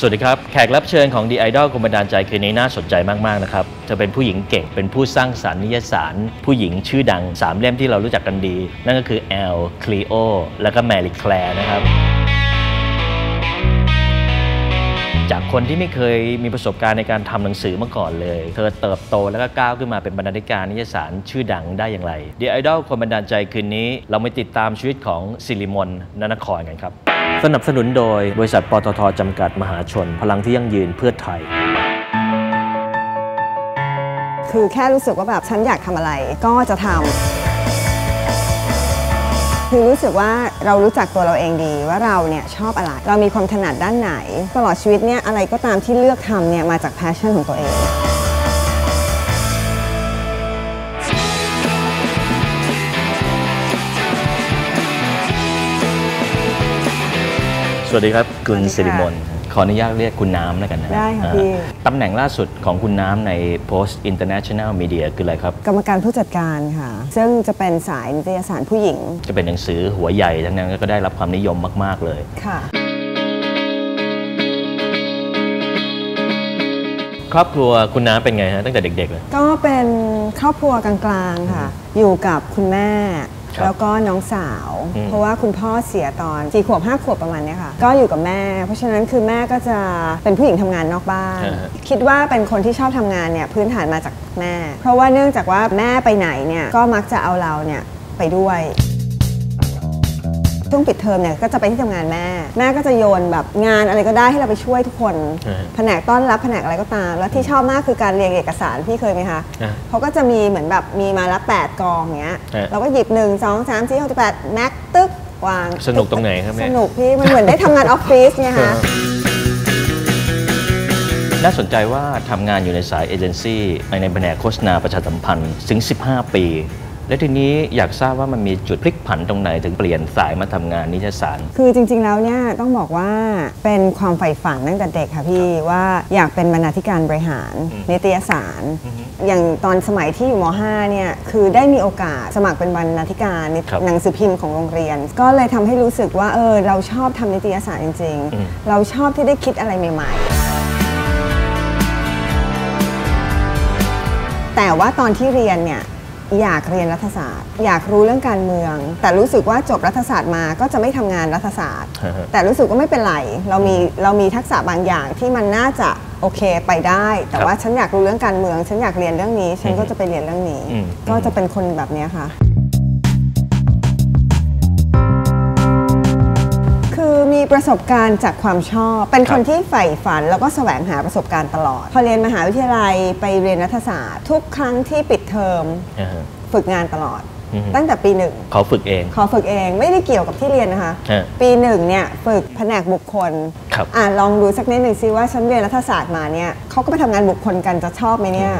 สวัสดีครับ แขกรับเชิญของ The Idol คนบันดาลใจคืนนี้น่าสนใจมาก ๆ นะครับเธอเป็นผู้หญิงเก่ง เป็นผู้สร้างสรรค์นิยสาร ผู้หญิงชื่อดัง 3 เล่มที่เรารู้จักกันดี นั่นก็คือแอลคลีโอและก็แมรี่แคลร์นะครับ คนที่ไม่เคยมีประสบการณ์ในการทำหนังสือมาก่อนเลย เธอเติบโตแล้วก็ก้าวขึ้นมาเป็นบรรณาธิการนิยสารชื่อดังได้อย่างไร The Idol คนบันดาลใจคืนนี้ เราไปติดตามชีวิตของสิริมนนนครกันครับ สนับสนุนโดยบริษัทปตทจำกัดมหาชน พลังที่ยั่งยืนเพื่อไทยคือแค่รู้สึกว่าแบบฉันอยากทำอะไรก็จะทำ คือรู้สึกว่าเรารู้จักตัวเราเองดีว่าเราเนี่ยชอบอะไร เรามีความถนัดด้านไหน ตลอดชีวิตเนี่ยอะไรก็ตามที่เลือกทำเนี่ยมาจากแพชชั่นของตัวเองสวัสดีครับคุณสวัสดีค่ะสิริมน ออนุญาตเรียกคุณน้ำแล้วกันนะได้ค่ะอ่าพี่ตำแหน่งล่าสุดของคุณน้ำใน Post International Media คืออะไรครับ กรรมการผู้จัดการค่ะ ซึ่งจะเป็นสายนิตยสารผู้หญิง จะเป็นหนังสือหัวใหญ่ทั้งนั้นก็ได้รับความนิยมมาก ๆ เลยค่ะ ครอบครัวคุณน้ำเป็นไงฮะตั้งแต่เด็ก ๆ เลย ก็เป็นครอบครัวกลางๆค่ะ อยู่กับคุณแม่ครับ แล้วก็น้องสาวอืมเพราะว่าคุณพ่อเสียตอนสี่ขวบห้าขวบประมาณเนี้ยค่ะ ก็อยู่กับแม่ เพราะฉะนั้นคือแม่ก็จะเป็นผู้หญิงทำงานนอกบ้าน คิดว่าเป็นคนที่ชอบทำงานเนี่ยพื้นฐานมาจากแม่ เพราะว่าเนื่องจากว่าแม่ไปไหนเนี่ยก็มักจะเอาเราเนี่ยไปด้วย ช่วงปิดเทอมเนี่ยก็จะไปที่ทำงานแม่ แม่ก็จะโยนแบบงานอะไรก็ได้ให้เราไปช่วยทุกคนอ่าแผนกต้อนรับแผนกอะไรก็ตาม แล้วที่ชอบมากคือการเรียงเอกสารพี่เคยไหมคะอ่าเขาก็จะมีเหมือนแบบมีมาละ8กองอย่างเงี้ยอ่าเราก็หยิบ1 2 3 4 6 8แม็กตึ๊กวางสนุกตรงไหนครับเนี่ยสนุกพี่มันเหมือนได้ทำงานออฟฟิศไงคะน่าสนใจว่าทำงานอยู่ในสายเอเจนซี่ในแผนกโฆษณาประชาสัมพันธ์ถึง 15 ปี และทีนี้อยากทราบว่ามันมีจุดพลิกผันตรงไหนถึงเปลี่ยนสายมาทำงานนิตยสาร คือจริง ๆ แล้วเนี่ยต้องบอกว่าเป็นความใฝ่ฝันตั้งแต่เด็กค่ะพี่ว่าอยากเป็นบรรณาธิการบริหารนิตยสาร อย่างตอนสมัยที่อยู่ม .5 เนี่ยคือได้มีโอกาสสมัครเป็นบรรณาธิการนิตครับหนังสือพิมพ์ของโรงเรียน ก็เลยทำให้รู้สึกว่าเออเราชอบทำนิตยสารจริงอืมๆเราชอบที่ได้คิดอะไรใหม่ๆแต่ว่าตอนที่เรียนเนี่ย อยากเรียนรัฐศาสตร์ อยากรู้เรื่องการเมือง แต่รู้สึกว่าจบรัฐศาสตร์มาก็จะไม่ทำงานรัฐศาสตร์ฮะฮะแต่รู้สึกว่าไม่เป็นไร เรามีเรามีทักษะบางอย่างที่มันน่าจะโอเคไปได้ แต่ครับว่าฉันอยากรู้เรื่องการเมือง ฉันอยากเรียนเรื่องนี้ ฉันก็จะไปเรียนเรื่องนี้อืมก็จะเป็นคนแบบเนี้ยค่ะ ประสบการณ์จากความชอบ เป็นครัคบนที่ใฝ่ฝันแล้วก็แสวงหาประสบการณ์ตลอด พอเรียนมหาวิทยาลัยไปเรียนรัฐศาสตร์ ทุกครั้งที่ปิดเทอมอ่าฮะฝึกงานตลอดอือฮึตั้งแต่ปีหนึ่งเขาฝึกเองขอฝึกเองไม่ได้เกี่ยวกับที่เรียนนะคะฮะปีหนึ่งเนี่ยฝึกแผนกบุคคลครับอ่าลองดูสักนิดหนึ่งซิว่าฉันเรียนรัฐศาสตร์มาเนี่ยเขาก็ไปทำงานบุคคลกันจะชอบไหมเนี่ย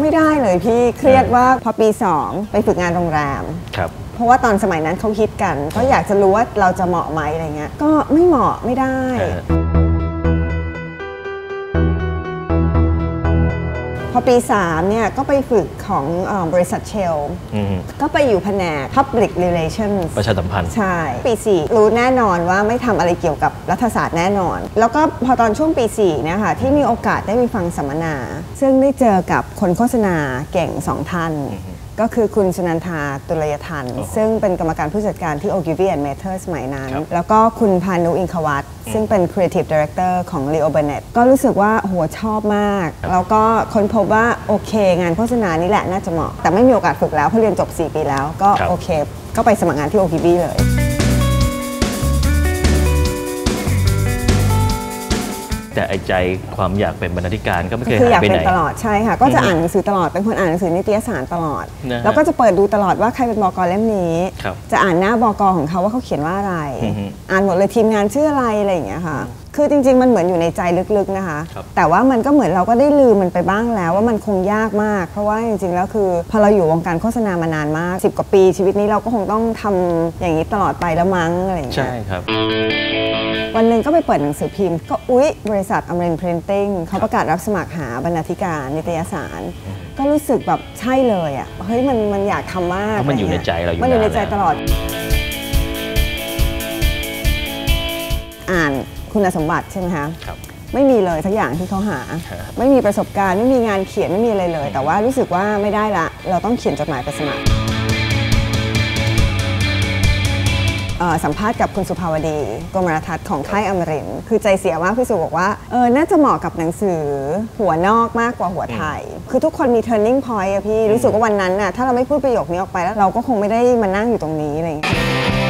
ไม่ได้เลยพี่เครียดว่าพอปี 2 ไปฝึกงานโรงแรมครับ เพราะว่าตอนสมัยนั้นเขาฮิตกัน ก็อยากจะรู้ว่าเราจะเหมาะไหมอะไรเงี้ย ก็ไม่เหมาะไม่ได้อ่าฮะพอปี 3 เนี่ย ก็ไปฝึกของเออบริษัทเชลอืมก็ไปอยู่แผนก Public Relations ประชาสัมพันธ์ ใช่ ปี 4 รู้แน่นอนว่าไม่ทำอะไรเกี่ยวกับรัฐศาสตร์แน่นอน แล้วก็พอตอนช่วงปี 4 เนี่ยค่ะ ที่มีโอกาสได้ไปฟังสัมมนา ซึ่งได้เจอกับคนโฆษณาเก่งสองท่าน ก็คือคุณสุนันทาตุลยทัน ซึ่งเป็นกรรมการผู้จัดการที่ Ogilvy and Mather สมัยนั้นครับแล้วก็คุณพานุอินควัตซึ่งเป็น Creative Director ของ Leo Burnett ก็รู้สึกว่าโหชอบมาก แล้วก็ค้นพบว่า โอเค งานโฆษณานี่แหละน่าจะเหมาะ แต่ไม่มีโอกาสฝึกแล้วเพราะเรียนจบ 4 ปีแล้ว ก็ครับโอเค ก็ไปสมัครงานที่ Ogilvy เลย แต่ไอ้ใจความอยากเป็นบรรณาธิการก็ไม่เคยคืออากหายยไปเป็ไหนน ตลอดใช่ค่ะ ก็จะอือฮึอ่านหนังสือตลอดเป็นคนอ่านหนังสือนิตยสารตลอด นะฮะแล้วก็จะเปิดดูตลอดว่าใครเป็นบกเล่มนี้ ครับจะอ่านหน้าบกของเขาว่าเขาเขียนว่าอะไร อือฮึ อ่านหมดเลยทีมงานชื่ออะไรอะไรอย่างเงี้ยค่ะ คือจริง ๆ มันเหมือนอยู่ในใจลึกๆนะคะครับแต่ว่ามันก็เหมือนเราก็ได้ลืมมันไปบ้างแล้ว ว่ามันคงยากมาก เพราะว่าจริง ๆ แล้วคือ พอเราอยู่วงการโฆษณามานานมาก 10 กว่าปี ชีวิตนี้เราก็คงต้องทำอย่างนี้ตลอดไปแล้วมั้งอะไรอย่างเงี้ใช่ยครับ วันหนึ่งก็ไปเปิดหนังสือพิมพ์ ก็อุ๊ย บริษัทอมรินพรินติ้งเขาประกาศรับสมัครหาบรรณาธิการนิตยสารก็รู้สึกแบบใช่เลยอะเฮ้ยมันมันอยากทำมากเพราะมันอยู่ะไรในงี้ใจเราอยู่มันอยู่ในนานใจแล้วตลอด อ่าน คุณสมบัติใช่ไหมคะครับไม่มีเลยสักอย่างที่เขาหาครับไม่มีประสบการณ์ไม่มีงานเขียนไม่มีอะไรเลย แต่ว่ารู้สึกว่าไม่ได้ละ เราต้องเขียนจดหมายไปสมัครเอ่อสัมภาษณ์กับคุณสุภาวดีกรมรทัศน์ของค่ายอมรินทร์คือใจเสียมากพี่สุบอกว่าเออน่าจะเหมาะกับหนังสือหัวนอกมากกว่าหัวไทย คือทุกคนมี turning point อะพี่รู้สึกว่าวันนั้นน่ะถ้าเราไม่พูดประโยคนี้ออกไปแล้วเราก็คงไม่ได้มานั่งอยู่ตรงนี้อะไรอย่างเงี้ย